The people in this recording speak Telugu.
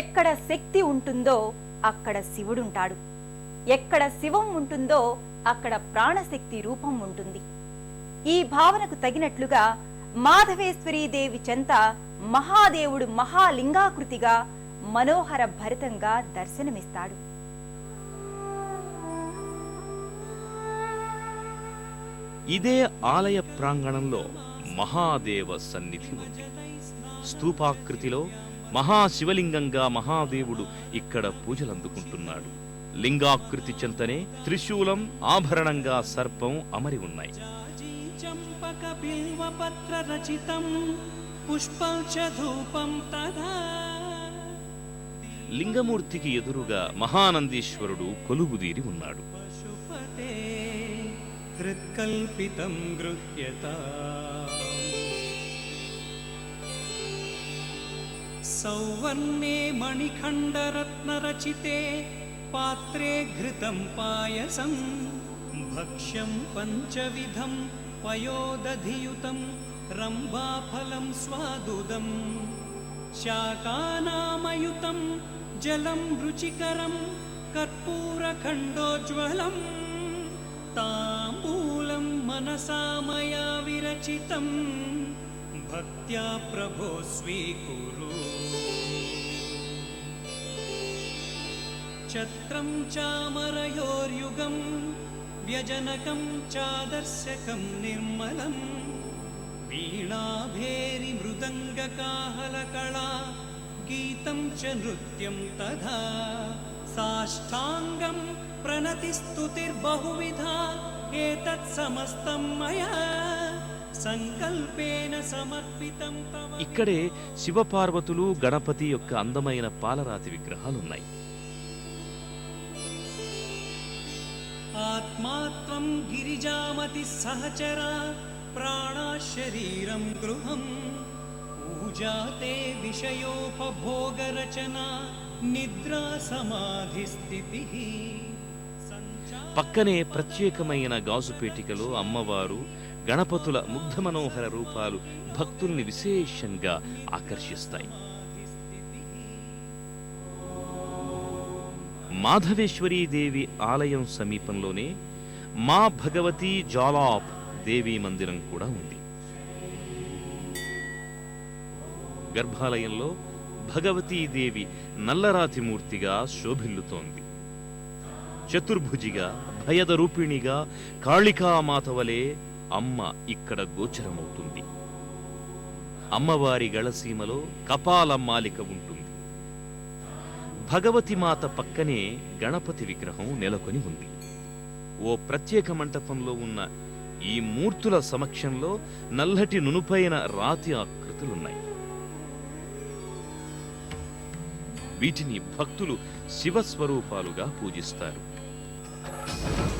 ఎక్కడ శక్తి ఉంటుందో అక్కడ శివుడుంటాడు ఎక్కడ శివం ఉంటుందో అక్కడ ప్రాణశక్తి రూపం ఉంటుంది. ఈ భావనకు తగినట్లుగా మాధవేశ్వరీదేవి చెంత మహాదేవుడు మహాలింగాకృతిగా మనోహర భరితంగా దర్శనమిస్తాడు. ఇదే ఆలయ ప్రాంగణంలో మహాదేవ సన్నిధి ఉంది. స్తూపాకృతిలో మహాశివలింగంగా మహాదేవుడు ఇక్కడ పూజలందుకుంటున్నాడు. లింగాకృతి చెంతనే త్రిశూలం ఆభరణంగా సర్పం అమరి ఉన్నాయి. లింగమూర్తికి ఎదురుగా మహానందీశ్వరుడు కొలువుదీరి ఉన్నాడు. హృత్కల్పితం గృహ్యత. सौवर्णे मणिखण्डरत्नरचिते पात्रे घृतं पायसं भक्ष्यं पञ्चविधं पयोदधियुतं रम्भाफलं स्वादुदं शाकानामयुतं जलं रुचिकरं कर्पूरखण्डोज्ज्वलम् ताम्बूलं मनसा मया विरचितं भक्त्या प्रभो स्वीकुरु छत्रं चामरयोर्युगं व्यजनकं चादर्शकं निर्मलम् वीणाभेरिमृदङ्गकाहलकला गीतं च नृत्यं तथा साष्टाङ्गं प्रणतिस्तुतिर्बहुविधा एतत् समस्तं मया सङ्कल्पेन समर्पितं तव ఇక్కడే శివపార్వతులు గణపతి యొక్క అందమైన పాలరాతి విగ్రహాలున్నాయి आत्मा त्वं गिरिजामतिः सहचरा प्राणा शरीरं गृहम् पूजा ते विषयोपभोगरचना निद्रा समाधिस्थितिः सञ्चा- పక్కనే ప్రత్యేకమైన గాజుపేటికలో అమ్మవారు గణపతుల ముగ్ధ మనోహర రూపాలు భక్తుల్ని విశేషంగా ఆకర్షిస్తాయి మాధవేశ్వరీదేవి ఆలయం సమీపంలోనే మా భగవతి జాలాప్ దేవీ మందిరం కూడా ఉంది. గర్భాలయంలో భగవతీదేవి నల్లరాతి మూర్తిగా శోభిల్లుతోంది. చతుర్భుజిగా భయద రూపిణిగా కాళికామాత వలె అమ్మ ఇక్కడ గోచరమవుతుంది. అమ్మవారి గళసీమలో కపాలమ్మాలిక ఉంటుంది. భగవతి మాత పక్కనే గణపతి విగ్రహం నెలకొని ఉంది. ఓ ప్రత్యేక మంటపంలో ఉన్న ఈ మూర్తుల సమక్షంలో నల్లటి నునుపైన రాతి ఆకృతులున్నాయి. వీటిని భక్తులు శివస్వరూపాలుగా పూజిస్తారు.